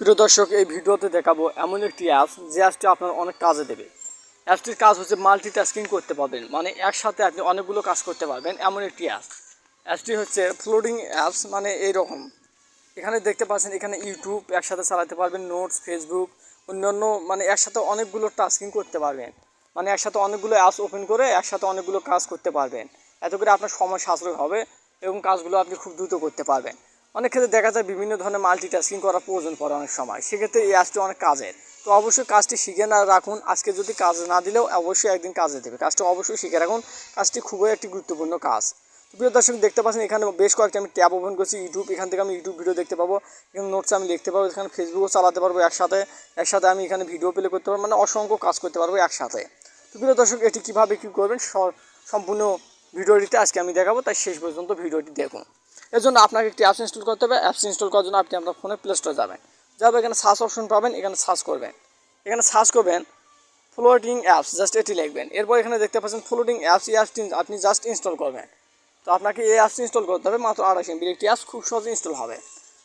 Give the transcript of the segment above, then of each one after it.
প্রিয় দর্শক, এই ভিডিওতে দেখাবো এমন একটি অ্যাপস যে অ্যাপসটি আপনার অনেক কাজে দেবে। অ্যাপসটির কাজ হচ্ছে মাল্টিটাস্কিং করতে পারবেন মানে একসাথে আপনি অনেকগুলো কাজ করতে পারবেন এমন একটি অ্যাপস অ্যাপসটি হচ্ছে ফ্লোডিং অ্যাপস মানে এইরকম। এখানে দেখতে পাচ্ছেন, এখানে ইউটিউব একসাথে চালাতে পারবেন নোটস ফেসবুক অন্যান্য মানে একসাথে অনেকগুলো টাস্কিং করতে পারবেন। মানে একসাথে অনেকগুলো অ্যাপস ওপেন করে একসাথে অনেকগুলো কাজ করতে পারবেন। এত করে আপনার সময় সাশ্রয় হবে এবং কাজগুলো আপনি খুব দ্রুত করতে পারবেন। অনেক ক্ষেত্রে দেখা যায় বিভিন্ন ধরনের মাল্টিটাস্কিং করার প্রয়োজন পড়ে অনেক সময়। সেক্ষেত্রে এই অ্যাপসটি অনেক কাজের। তো অবশ্যই কাজটি শিখে না রাখুন। আজকে যদি কাজ না দিলেও অবশ্যই একদিন কাজে দেবে। কাজটি অবশ্যই শিখে রাখুন। কাজটি খুবই একটি গুরুত্বপূর্ণ কাজ। প্রিয় দর্শক, দেখতে পাচ্ছেন এখানে বেশ কয়েকটি আমি ট্যাব ওপেন করছি। ইউটিউব, এখান থেকে আমি ইউটিউব ভিডিও দেখতে পাবো। এখানে নোটস আমি লিখতে পারব। এখানে ফেসবুকও চালাতে পারব একসাথে। একসাথে আমি এখানে ভিডিও প্লে করতে পারব। মানে অসংখ্য কাজ করতে পারব একসাথে। তো প্রিয় দর্শক, এটি কীভাবে কী করবেন? সম্পূর্ণ ভিডিওটিতে আজকে আমি দেখাবো। তাই শেষ পর্যন্ত ভিডিওটি দেখুন। এর জন্য আপনাকে একটি অ্যাপস ইনস্টল করতে হবে। অ্যাপস ইনস্টল করার জন্য আপনি আপনার ফোনে প্লে স্টোরে যাবেন। যাবে এখানে সার্চ অপশন পাবেন, এখানে সার্চ করবেন। এখানে সার্চ করবেন ফ্লোটিং অ্যাপস জাস্ট এটি লিখবেন। এরপর এখানে দেখতে পাচ্ছেন ফ্লোটিং অ্যাপস এই অ্যাপসটি আপনি জাস্ট ইনস্টল করবেন। তো আপনাকে এই অ্যাপস ইনস্টল করতে হবে, মাত্র আড়াইশ এমবির একটি অ্যাপস খুব সহজে ইনস্টল হবে।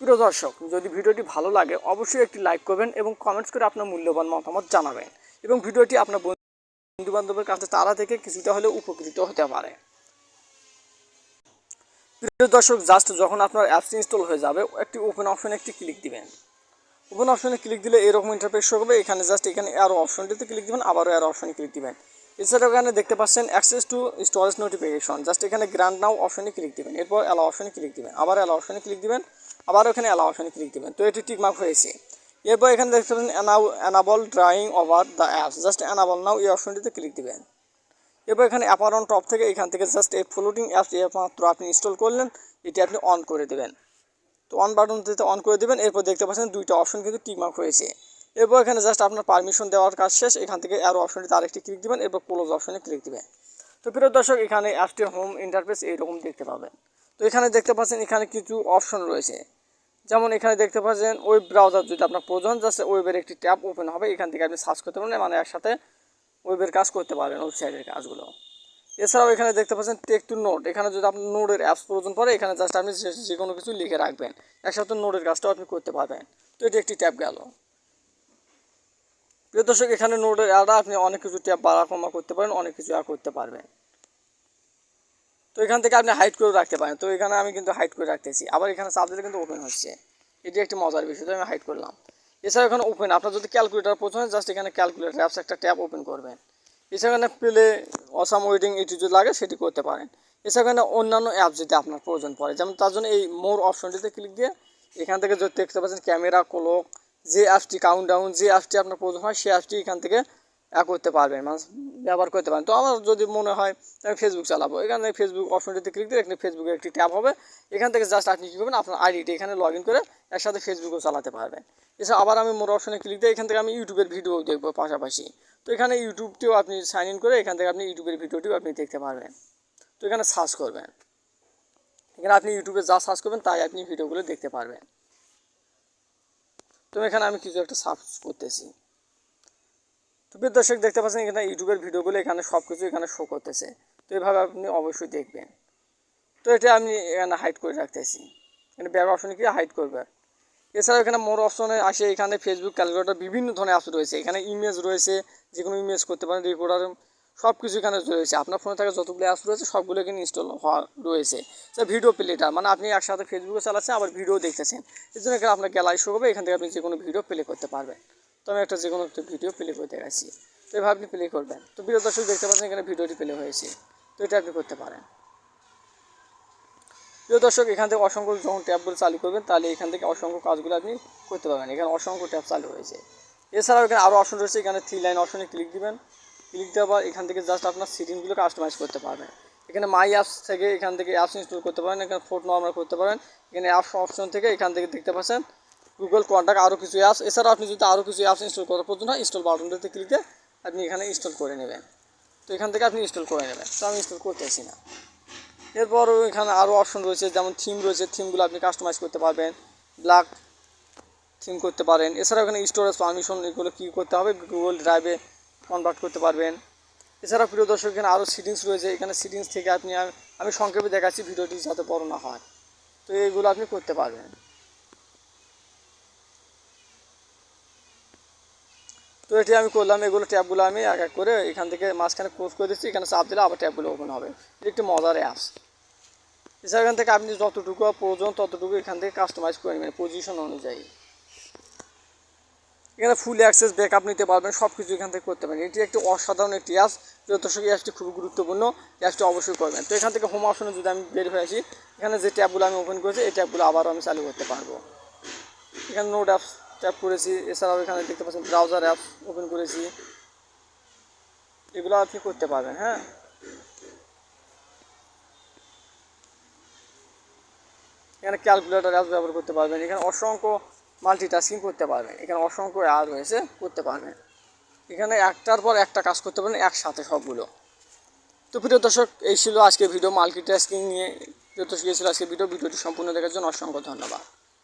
প্রিয় দর্শক, যদি ভিডিওটি ভালো লাগে, অবশ্যই একটি লাইক করবেন এবং কমেন্টস করে আপনার মূল্যবান মতামত জানাবেন। এবং ভিডিওটি আপনার বন্ধু বান্ধবের কাছে তারা থেকে কিছুটা হলেও উপকৃত হতে পারে। প্রিয় দর্শক জাস্ট যখন আপনার অ্যাপস ইনস্টল হয়ে যাবে, একটি ওপেন অপশনে একটি ক্লিক দিবেন। ওপেন অপশনে ক্লিক দিলে এরকম ইন্টারফেস হবে এখানে জাস্ট এখানে অ্যারো অপশনটিতে ক্লিক দিবেন, আবারও অ্যারো অপশনে ক্লিক দিবেন। এছাড়াও এখানে দেখতে পাচ্ছেন access to storage notification just এখানে গ্র্যান্ড নাও অপশনে ক্লিক দিবেন। এরপর অ্যালো অপশনে ক্লিক দিবেন। আবার অ্যালো অপশনে ক্লিক দিবেন, আবার ওখানে অ্যালো অপশনে ক্লিক দিবেন। তো এটি টিক মার্ক হয়েছে। এরপর এখানে দেখতে পাচ্ছেন enable drawing over the apps just enable now এই অপশনটিতে ক্লিক দিবেন। এরপর এখানে অ্যাপার অন টপ থেকে এখান থেকে জাস্ট এই ফ্লোটিং অ্যাপস মাত্র আপনি ইনস্টল করলেন, এটি আপনি অন করে দেবেন। তো অন বাটন বাটনটিতে অন করে দেবেন, এরপর দেখতে পাচ্ছেন দুইটা অপশন কিন্তু টিক মার্ক হয়েছে। এরপর এখানে জাস্ট আপনার পারমিশন দেওয়ার কাজ শেষ, এখান থেকে আরও অপশনটিতে আরেকটি ক্লিক দিবেন, এরপর ক্লোজ অপশনে ক্লিক দিবেন। তো প্রিয় দর্শক, এখানে অ্যাপসটির হোম ইন্টারফেস এইরকম দেখতে পাবেন। তো এখানে দেখতে পাচ্ছেন এখানে কিছু অপশন রয়েছে। যেমন এখানে দেখতে পাচ্ছেন ওয়েব ব্রাউজার যদি আপনার প্রয়োজন জাস্ট ওয়েবের একটি ট্যাব ওপেন হবে, এখান থেকে আপনি সার্চ করতে পারেন মানে একসাথে ওয়েবের কাজ করতে পারেন, ওয়েবসাইটের কাজগুলো। এছাড়াও এখানে দেখতে পাচ্ছেন টেক টু নোট। এখানে যদি আপনার নোটের অ্যাপস প্রয়োজন পড়ে, এখানে জাস্ট আপনি যে- কোনো কিছু লিখে রাখবেন। একসাথে নোটের কাজটাও আপনি করতে পারবেন। তো এটি একটি ট্যাব গেল। প্রিয় দর্শক, এখানে নোটের অ্যাডা আপনি অনেক কিছু ট্যাব বাড়া কমা করতে পারেন, অনেক কিছু আর করতে পারবেন। তো এখান থেকে আপনি হাইট করে রাখতে পারেন। তো এখানে আমি কিন্তু হাইট করে রাখতেছি। আবার এখানে দিলে কিন্তু ওপেন হচ্ছে। এটি একটি মজার বিষয় তো আমি হাইট করলাম। এছাড়া এখানে ওপেন আপনার যদি ক্যালকুলেটার প্রথমে জাস্ট এখানে ক্যালকুলেটার অ্যাপস একটা ট্যাব ওপেন করবেন। এছাড়া প্লে অসাম ওয়েডিং এটি যদি লাগে, সেটি করতে পারেন। এছাড়া অন্যান্য অ্যাপ যদি আপনার প্রয়োজন পড়ে, যেমন তার জন্য এই মোর অপশনটিতে ক্লিক দিয়ে, এখান থেকে যদি দেখতে পাচ্ছেন ক্যামেরা ক্লক যে অ্যাপসটি কাউন্ট ডাউন যে অ্যাপসটি আপনার প্রয়োজন হয় সেই অ্যাপসটি এখান থেকে করতে পারবেন মানে ব্যবহার করতে পারেন তো আমার যদি মনে হয়, আমি ফেসবুক চালাবো। এখানে ফেসবুক অপশনটিতে ক্লিক দিয়ে এখানে ফেসবুকের একটি ট্যাব হবে। এখান থেকে জাস্ট আপনি কী করবেন, আপনার আইডিটি এখানে লগ করে একসাথে ফেসবুকও চালাতে পারবেন। এছাড়া আবার আমি মোর অপশনে ক্লিক দিয়ে এখান থেকে আমি ইউটিউবের ভিডিও দেখব পাশাপাশি। তো এখানে ইউটিউবটিও আপনি সাইন ইন করে এখান থেকে আপনি ইউটিউবের ভিডিওটিও আপনি দেখতে পারবেন। তো এখানে সার্চ করবেন। এখানে আপনি ইউটিউবে যা সার্চ করবেন, তাই আপনি ভিডিওগুলো দেখতে পারবেন। তো এখানে আমি কিছু একটা সার্চ করতেছি। তো প্রিয় দর্শক, দেখতে পাচ্ছেন এখানে ইউটিউবের ভিডিওগুলো এখানে সব কিছু এখানে শো করতেছে। তো এভাবে আপনি অবশ্যই দেখবেন। তো এটা আমি এখানে হাইড করে রাখতেছি। এখানে ব্যাক অপশনে কি হাইড করবে? এছাড়াও এখানে মোর অপশনে আসে এখানে ফেসবুক ক্যালকুলেটর বিভিন্ন ধরনের অ্যাপস রয়েছে। এখানে ইমেজ রয়েছে যে কোনো ইমেজ করতে পারেন রেকর্ডার সব কিছু এখানে রয়েছে। আপনার ফোনে থাকা যতগুলো অ্যাপস রয়েছে, সবগুলো এখানে ইনস্টল হওয়া রয়েছে। সে ভিডিও প্লেটার মানে আপনি একসাথে ফেসবুকে চালাচ্ছেন, আবার ভিডিও দেখতেছেন। এই জন্য এখানে আপনার গ্যালারি শো হবে। এখান থেকে আপনি যে কোনো ভিডিও প্লে করতে পারবেন। তো আমি একটা যে কোনো একটা ভিডিও প্লে করতে গেছি তো এভাবে আপনি প্লে করবেন। তো প্রিয় দর্শক, দেখতে পাচ্ছেন এখানে ভিডিওটি প্লে হয়েছে। তো এটা আপনি করতে পারেন। প্রিয় দর্শক, এখান থেকে অসংখ্য যখন ট্যাবগুলো চালু করবেন, তাহলে এখান থেকে অসংখ্য কাজগুলো আপনি করতে পারবেন। এখানে অসংখ্য ট্যাব চালু হয়েছে। এছাড়াও এখানে আরও অপশন রয়েছে। এখানে থ্রি লাইন অপশনে ক্লিক দিবেন। ক্লিক দেওয়ার পর এখান থেকে জাস্ট আপনার সেটিংসগুলো কাস্টমাইজ করতে পারবেন। এখানে মাই অ্যাপস থেকে এখান থেকে অ্যাপস ইনস্টল করতে পারেন। এখানে ফোটো নর্মাল করতে পারেন। এখানে অ্যাপস অপশন থেকে এখান থেকে দেখতে পাচ্ছেন গুগল কন্ট্যাক্ট আরও কিছু অ্যাপস এছাড়াও আপনি যদি আরও কিছু অ্যাপস ইনস্টল করার প্রয়োজন হয় ইনস্টল বাটনটাতে ক্লিক দিয়ে আপনি এখানে ইনস্টল করে নেবেন। তো এখান থেকে আপনি ইনস্টল করে নেবেন। তো আমি ইনস্টল করতে করতেছি না। এরপর এখানে আরও অপশন রয়েছে, যেমন থিম রয়েছে। থিমগুলো আপনি কাস্টমাইজ করতে পারবেন। ব্ল্যাক থিম করতে পারেন। এছাড়াও এখানে স্টোরেজ পারমিশন এগুলো কী করতে হবে? গুগল ড্রাইভে কনভার্ট করতে পারবেন। এছাড়া প্রিয় দর্শক, এখানে আরও সিটিংস রয়েছে। এখানে সিটিংস থেকে আপনি আমি সংক্ষেপে দেখাচ্ছি, ভিডিওটি যাতে বড় না হয়। তো এইগুলো আপনি করতে পারবেন। এটি আমি করলাম, এগুলো ট্যাবগুলো আমি এক এক করে এখান থেকে মাঝখানে ক্লোজ করে দিচ্ছি, এখানে চাপ দিলে আবার ট্যাবগুলো ওপেন হবে। এটি একটি মজার অ্যাপস এছাড়া এখান থেকে আপনি যতটুকু প্রয়োজন ততটুকু এখান থেকে কাস্টমাইজ করে নেবেন পজিশন অনুযায়ী। এখানে ফুল অ্যাক্সেস ব্যাকআপ নিতে পারবেন সব কিছু এখান থেকে করতে পারেন এটি একটি অসাধারণ একটি অ্যাস দর্শক অ্যাসটি খুবই গুরুত্বপূর্ণ অ্যাসটি অবশ্যই করবেন। তো এখান থেকে হোম অপশনে যদি আমি বের হয়ে আসি, এখানে যে ট্যাবগুলো আমি ওপেন করেছি, এই ট্যাবগুলো আবারও আমি চালু করতে পারব। এখানে নোট অ্যাপস ট্যাপ করেছি, এছাড়াও এখানে দেখতে পাচ্ছেন ব্রাউজার অ্যাপ ওপেন করেছি। এগুলো আপনি করতে পারবেন হ্যাঁ? এখানে ক্যালকুলেটর অ্যাপ ব্যবহার করতে পারবেন, এখানে অসংখ্য মাল্টিটাস্কিং করতে পারবেন, এখানে অসংখ্য অ্যাপ রয়েছে, করতে পারবেন। এখানে একটার পর একটা কাজ করতে পারেন একসাথে সবগুলো। তো প্রিয় দর্শক, এই ছিল আজকে ভিডিও মাল্টিটাস্কিং নিয়ে। প্রিয় দর্শক, এই ছিল আজকে ভিডিও ভিডিওটি সম্পূর্ণ দেখার জন্য অসংখ্য ধন্যবাদ।